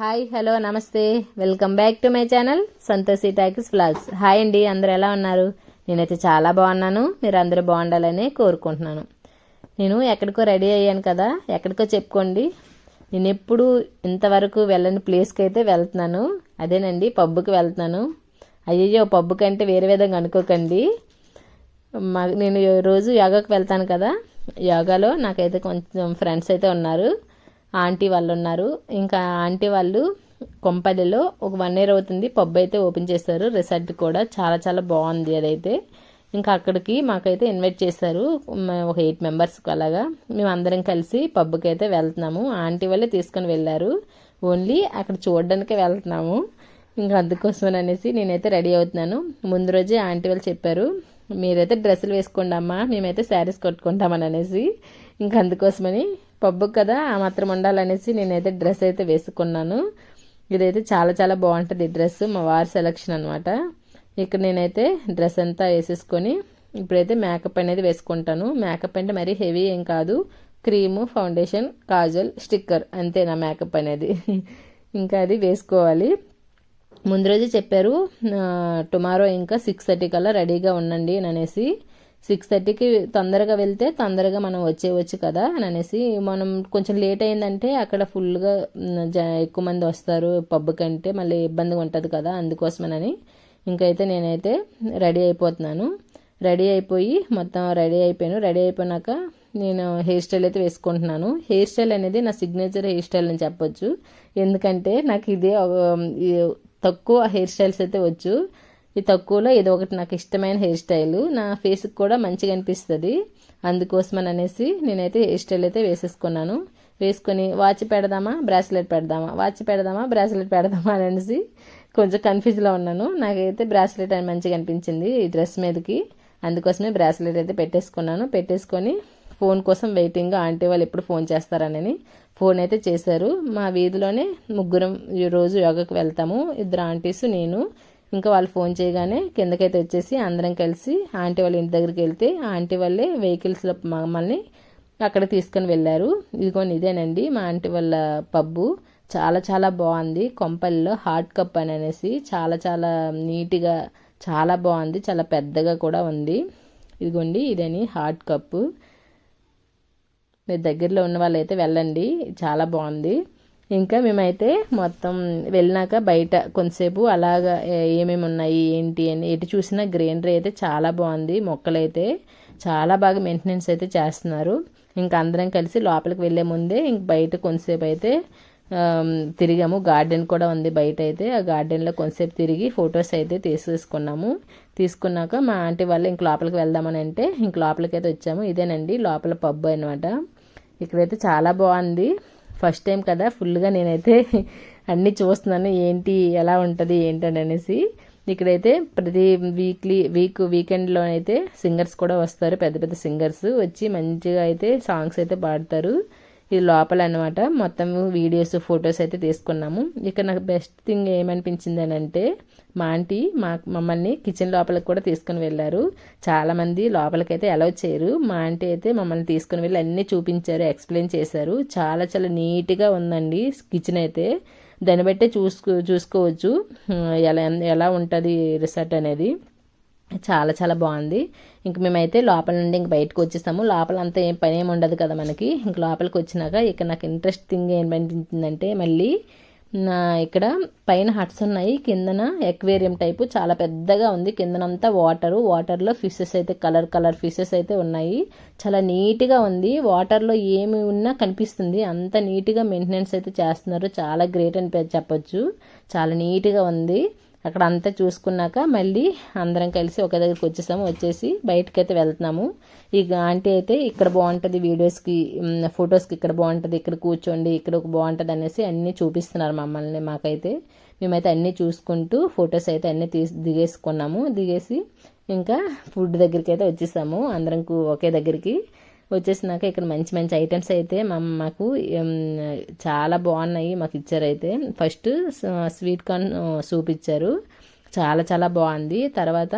Hi hello నమస్తే. Welcome back to my channel Santoshi talkies vlogs hi అండి అందరు ఎలా ఉన్నారు? నేనైతే చాలా బాగున్నాను. మీరు అందరూ బాగుండాలని కోరుకుంటున్నాను. నేను ఎక్కడికో రెడీ అయ్యాను కదా. ఎక్కడికో చెప్పుకోండి. నేను ఎప్పుడు ఇంతవరకు వెళ్ళని ప్లేస్కి అయితే వెళ్తున్నాను. అదేనండి పబ్బుకి వెళ్తున్నాను. అయ్యయ్యో పబ్బు కంటే వేరే విధంగా అనుకోకండి. మా నేను రోజు యోగాకు వెళ్తాను కదా. యోగాలో నాకైతే కొంచెం ఫ్రెండ్స్ అయితే ఉన్నారు. ఆంటీ వాళ్ళు ఉన్నారు ఇంకా ఆంటీ వాళ్ళు కొంపల్లిలో ఒక వన్ ఇయర్ అవుతుంది. పబ్ అయితే ఓపెన్ చేశారు రిసార్ట్ కూడా చాలా చాలా బాగుంది అదైతే. ఇంకా అక్కడికి మాకైతే ఇన్వైట్ చేశారు. ఒక ఎయిట్ మెంబర్స్కి అలాగా. మేము అందరం కలిసి పబ్కి అయితే వెళ్తున్నాము. ఆంటీ వాళ్ళే తీసుకొని వెళ్ళారు. ఓన్లీ అక్కడ చూడడానికే వెళ్తున్నాము. ఇంకా అందుకోసం అనేసి నేనైతే రెడీ అవుతున్నాను. ముందు రోజే ఆంటీ వాళ్ళు చెప్పారు మీరైతే డ్రెస్సులు వేసుకోండి అమ్మా మేమైతే శారీస్ కొట్టుకుంటామని అనేసి. ఇంకా అందుకోసమని పబ్బు కదా ఆ మాత్రం ఉండాలనేసి నేనైతే డ్రెస్ అయితే వేసుకున్నాను. ఇదైతే చాలా చాలా బాగుంటుంది ఈ డ్రెస్ మా వారి సెలక్షన్ అనమాట ఇక్కడ నేనైతే డ్రెస్ అంతా వేసేసుకొని ఇప్పుడైతే మేకప్ అనేది వేసుకుంటాను. మేకప్ అంటే మరీ హెవీ ఏం కాదు. క్రీము ఫౌండేషన్ కాజల్ స్టిక్కర్ అంతే నా మేకప్ అనేది. ఇంకా అది వేసుకోవాలి. ముందు రోజు చెప్పారు టుమారో ఇంకా సిక్స్ థర్టీ కల్లా రెడీగా ఉండండి అని అనేసి. సిక్స్ థర్టీకి తొందరగా వెళ్తే తొందరగా మనం వచ్చేయవచ్చు కదా అని అనేసి మనం కొంచెం లేట్ అయిందంటే అక్కడ ఫుల్గా జ ఎక్కువ మంది వస్తారు పబ్ కంటే మళ్ళీ ఇబ్బందిగా ఉంటుంది కదా అందుకోసమనని. ఇంకైతే నేనైతే రెడీ అయిపోతున్నాను. రెడీ అయిపోయి మొత్తం రెడీ అయిపోయాను. రెడీ అయిపోయినాక నేను హెయిర్ స్టైల్ అయితే వేసుకుంటున్నాను. హెయిర్ స్టైల్ అనేది నా సిగ్నేచర్ హెయిర్ స్టైల్ అని చెప్పొచ్చు. ఎందుకంటే నాకు ఇదే తక్కువ హెయిర్ స్టైల్స్ అయితే వచ్చు. ఈ తక్కువలో ఇది ఒకటి నాకు ఇష్టమైన హెయిర్ స్టైల్. నా ఫేస్కి కూడా మంచిగా అనిపిస్తుంది. అందుకోసమని అనేసి నేనైతే హెయిర్ స్టైల్ అయితే వేసేసుకున్నాను. వేసుకొని వాచ్ పెడదామా బ్రాస్లెట్ పెడదామా? వాచ్ పెడదామా బ్రాస్లెట్ పెడదామా అని అనేసి కొంచెం కన్ఫ్యూజ్లో ఉన్నాను. నాకైతే బ్రాస్లెట్ అని మంచిగా అనిపించింది ఈ డ్రెస్ మీదకి. అందుకోసమే బ్రాస్లెట్ అయితే పెట్టేసుకున్నాను. పెట్టేసుకొని ఫోన్ కోసం వెయిటింగ్ ఆంటీ వాళ్ళు ఎప్పుడు ఫోన్ చేస్తారనని ఫోన్ అయితే చేశారు. మా వీధిలోనే ముగ్గురం రోజు యోగకు వెళ్తాము. ఇద్దరు ఆంటీస్ నేను ఇంకా వాళ్ళు ఫోన్ చేయగానే కిందకైతే వచ్చేసి అందరం కలిసి ఆంటీ వాళ్ళ ఇంటి దగ్గరికి వెళ్తే ఆంటీ వాళ్ళే వెహికల్స్లో మమ్మల్ని అక్కడ తీసుకొని వెళ్ళారు. ఇదిగోండి ఇదేనండి మా ఆంటీ వాళ్ళ పబ్బు. చాలా చాలా బాగుంది. కొంపల్లిలో హాట్ కప్ అని అనేసి చాలా చాలా నీట్గా చాలా బాగుంది. చాలా పెద్దగా కూడా ఉంది. ఇదిగోండి ఇదని హాట్ కప్పు. మీరు దగ్గరలో ఉన్న వాళ్ళైతే వెళ్ళండి. చాలా బాగుంది. ఇంకా మేమైతే మొత్తం వెళ్ళినాక బయట కొంతసేపు అలాగా ఏమేమి ఉన్నాయి ఏంటి అని ఎటు చూసినా గ్రీనరీ అయితే చాలా బాగుంది మొక్కలైతే చాలా బాగా మెయింటెనెన్స్ అయితే చేస్తున్నారు. ఇంకా అందరం కలిసి లోపలికి వెళ్ళే ముందే ఇంక బయట కొంతసేపు అయితే తిరిగాము. గార్డెన్ కూడా ఉంది బయట అయితే. ఆ గార్డెన్లో కొంతసేపు తిరిగి ఫొటోస్ అయితే తీసేసుకున్నాము. తీసుకున్నాక మా ఆంటీ వాళ్ళు ఇంక లోపలికి వెళ్దామని అంటే ఇంక లోపలికి అయితే వచ్చాము. ఇదేనండి లోపల పబ్బు అనమాట ఇక్కడైతే చాలా బాగుంది. ఫస్ట్ టైం కదా ఫుల్గా నేనైతే అన్నీ చూస్తున్నాను ఏంటి ఎలా ఉంటుంది ఏంటని అనేసి. ఇక్కడైతే ప్రతి వీక్లీ వీక్ వీకెండ్లో అయితే సింగర్స్ కూడా వస్తారు పెద్ద పెద్ద సింగర్స్ వచ్చి మంచిగా అయితే సాంగ్స్ అయితే పాడతారు. ఇది లోపల అనమాట మొత్తం వీడియోస్ ఫొటోస్ అయితే తీసుకున్నాము. ఇక్కడ నాకు బెస్ట్ థింగ్ ఏమనిపించింది అని అంటే మా ఆంటీ మా మమ్మల్ని కిచెన్ లోపలికి కూడా తీసుకుని వెళ్ళారు. చాలామంది లోపలికైతే అలౌ చేయరు. మా ఆంటీ అయితే మమ్మల్ని తీసుకుని వెళ్ళి అన్నీ చూపించారు ఎక్స్ప్లెయిన్ చేశారు. చాలా చాలా నీట్గా ఉందండి కిచెన్ అయితే. దాన్ని బట్టే చూసుకో చూసుకోవచ్చు. ఎలా ఎలా ఉంటుంది రిసార్ట్ అనేది. చాలా చాలా బాగుంది. ఇంక మేమైతే లోపల నుండి ఇంక బయటకు వచ్చేసాము లోపల అంతా ఏం పని ఏమి ఉండదు కదా మనకి. ఇంక లోపలికి వచ్చినాక ఇక్కడ నాకు ఇంట్రెస్టింగ్ ఏమనిపించిందంటే మళ్ళీ నా ఇక్కడ పైన హట్స్ ఉన్నాయి. కిందన ఎక్వేరియం టైపు చాలా పెద్దగా ఉంది. కిందనంతా వాటరు. వాటర్లో ఫిషెస్ అయితే కలర్ కలర్ ఫిషెస్ అయితే ఉన్నాయి. చాలా నీట్గా ఉంది. వాటర్లో ఏమి ఉన్నా కనిపిస్తుంది. అంత నీట్గా మెయింటెనెన్స్ అయితే చేస్తున్నారు. చాలా గ్రేట్ అని చెప్పొచ్చు. చాలా నీట్గా ఉంది. అక్కడ అంతా చూసుకున్నాక మళ్ళీ అందరం కలిసి ఒక దగ్గరికి వచ్చేసాము. వచ్చేసి బయటకు అయితే వెళ్తున్నాము. ఈ ఆంటీ అయితే ఇక్కడ బాగుంటుంది వీడియోస్కి ఫొటోస్కి ఇక్కడ బాగుంటుంది ఇక్కడ కూర్చోండి ఇక్కడ ఒక బాగుంటుంది అనేసి అన్నీ చూపిస్తున్నారు మమ్మల్ని మాకైతే. మేమైతే అన్నీ చూసుకుంటూ ఫొటోస్ అయితే అన్నీ తీసి దిగేసుకున్నాము. దిగేసి ఇంకా ఫుడ్ దగ్గరికి అయితే వచ్చేసాము అందరం ఒకే దగ్గరికి. వచ్చేసినాక ఇక్కడ మంచి మంచి ఐటమ్స్ అయితే మా మాకు చాలా బాగున్నాయి మాకు ఇచ్చారైతే. ఫస్ట్ స్వీట్ కార్న్ సూప్ ఇచ్చారు. చాలా చాలా బాగుంది. తర్వాత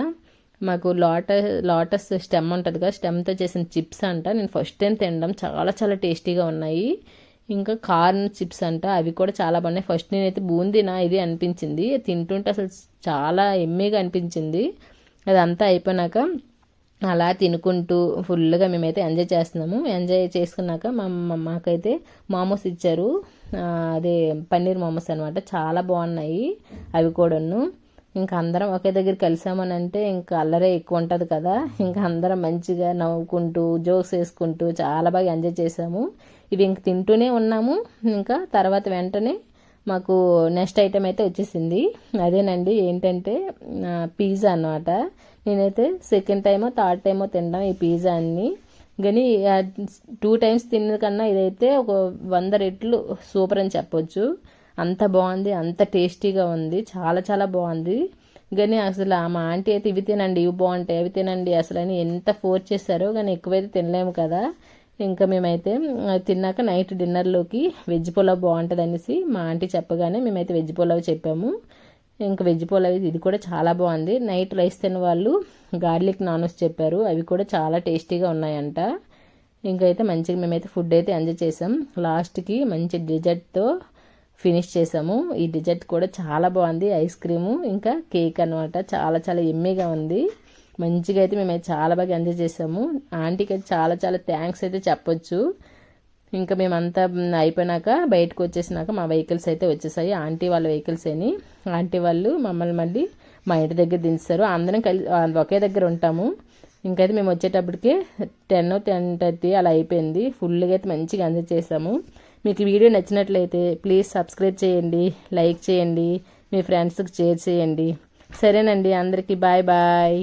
మాకు లోటస్ లోటస్ స్టెమ్ ఉంటుంది కదా స్టెమ్తో చేసిన చిప్స్ అంట. నేను ఫస్ట్ టైం తినడం. చాలా చాలా టేస్టీగా ఉన్నాయి. ఇంకా కార్న్ చిప్స్ అంట. అవి కూడా చాలా బాగున్నాయి. ఫస్ట్ నేనైతే బూందీనా ఇది అనిపించింది. తింటుంటే అసలు చాలా ఎమ్మీగా అనిపించింది. అదంతా అయిపోయినాక అలా తినుకుంటూ ఫుల్గా మేమైతే ఎంజాయ్ చేస్తున్నాము. ఎంజాయ్ చేసుకున్నాక మా మాకైతే మోమోస్ ఇచ్చారు. అదే పన్నీర్ మోమోస్ అనమాట చాలా బాగున్నాయి అవి కూడాను. ఇంకా అందరం ఒకే దగ్గర కలిసామని అంటే ఇంకా అల్లరే ఎక్కువ ఉంటుంది కదా. ఇంకా అందరం మంచిగా నవ్వుకుంటూ జోక్స్ వేసుకుంటూ చాలా బాగా ఎంజాయ్ చేసాము. ఇవి ఇంక తింటూనే ఉన్నాము. ఇంకా తర్వాత వెంటనే మాకు నెక్స్ట్ ఐటెం అయితే వచ్చేసింది. అదేనండి ఏంటంటే పిజ్జా అన్నమాట. నేనైతే సెకండ్ టైమో థర్డ్ టైమో తినడం ఈ పిజ్జా అన్ని. కానీ టూ టైమ్స్ తిన్న కన్నా ఇదైతే ఒక వంద రెట్లు సూపర్ అని చెప్పొచ్చు. అంత బాగుంది అంత టేస్టీగా ఉంది చాలా చాలా బాగుంది. కానీ అసలు ఆ మా ఆంటీ అయితే ఇవి తినండి ఇవి బాగుంటాయి అవి తినండి అసలు అని ఎంత ఫోర్స్ చేశారో కానీ ఎక్కువైతే తినలేము కదా. ఇంకా మేమైతే తిన్నాక నైట్ డిన్నర్లోకి వెజ్ పులావ్ బాగుంటుంది అనేసి మా ఆంటీ చెప్పగానే మేమైతే వెజ్ పులావ్ చెప్పాము. ఇంకా వెజ్ పులావ్ ఇది కూడా చాలా బాగుంది. నైట్ రైస్ తిన్న వాళ్ళు గార్లిక్ నాన్స్ చెప్పారు. అవి కూడా చాలా టేస్టీగా ఉన్నాయంట. ఇంకైతే మంచిగా మేమైతే ఫుడ్ అయితే ఎంజాయ్ చేసాం. లాస్ట్కి మంచి డిజర్ట్తో ఫినిష్ చేసాము. ఈ డిజర్ట్ కూడా చాలా బాగుంది. ఐస్ క్రీము ఇంకా కేక్ అనమాట చాలా చాలా ఎమ్మీగా ఉంది. మంచిగా అయితే మేమైతే చాలా బాగా ఎంజాయ్ చేసాము. ఆంటీకి అయితే చాలా చాలా థ్యాంక్స్ అయితే చెప్పొచ్చు. ఇంకా మేమంతా అయిపోయినాక బయటకు వచ్చేసినాక మా వెహికల్స్ అయితే వచ్చేసాయి. ఆంటీ వాళ్ళ వెహికల్స్ అని ఆంటీ వాళ్ళు మమ్మల్ని మళ్ళీ మా ఇంటి దగ్గర దించుతారు అందరం కలిసి ఒకే దగ్గర ఉంటాము. ఇంకైతే మేము వచ్చేటప్పటికి టెన్ టెన్ థర్టీ అలా అయిపోయింది. ఫుల్గా అయితే మంచిగా ఎంజాయ్ చేసాము. మీకు వీడియో నచ్చినట్లయితే ప్లీజ్ సబ్స్క్రైబ్ చేయండి లైక్ చేయండి మీ ఫ్రెండ్స్కి షేర్ చేయండి. సరేనండి అందరికీ బాయ్ బాయ్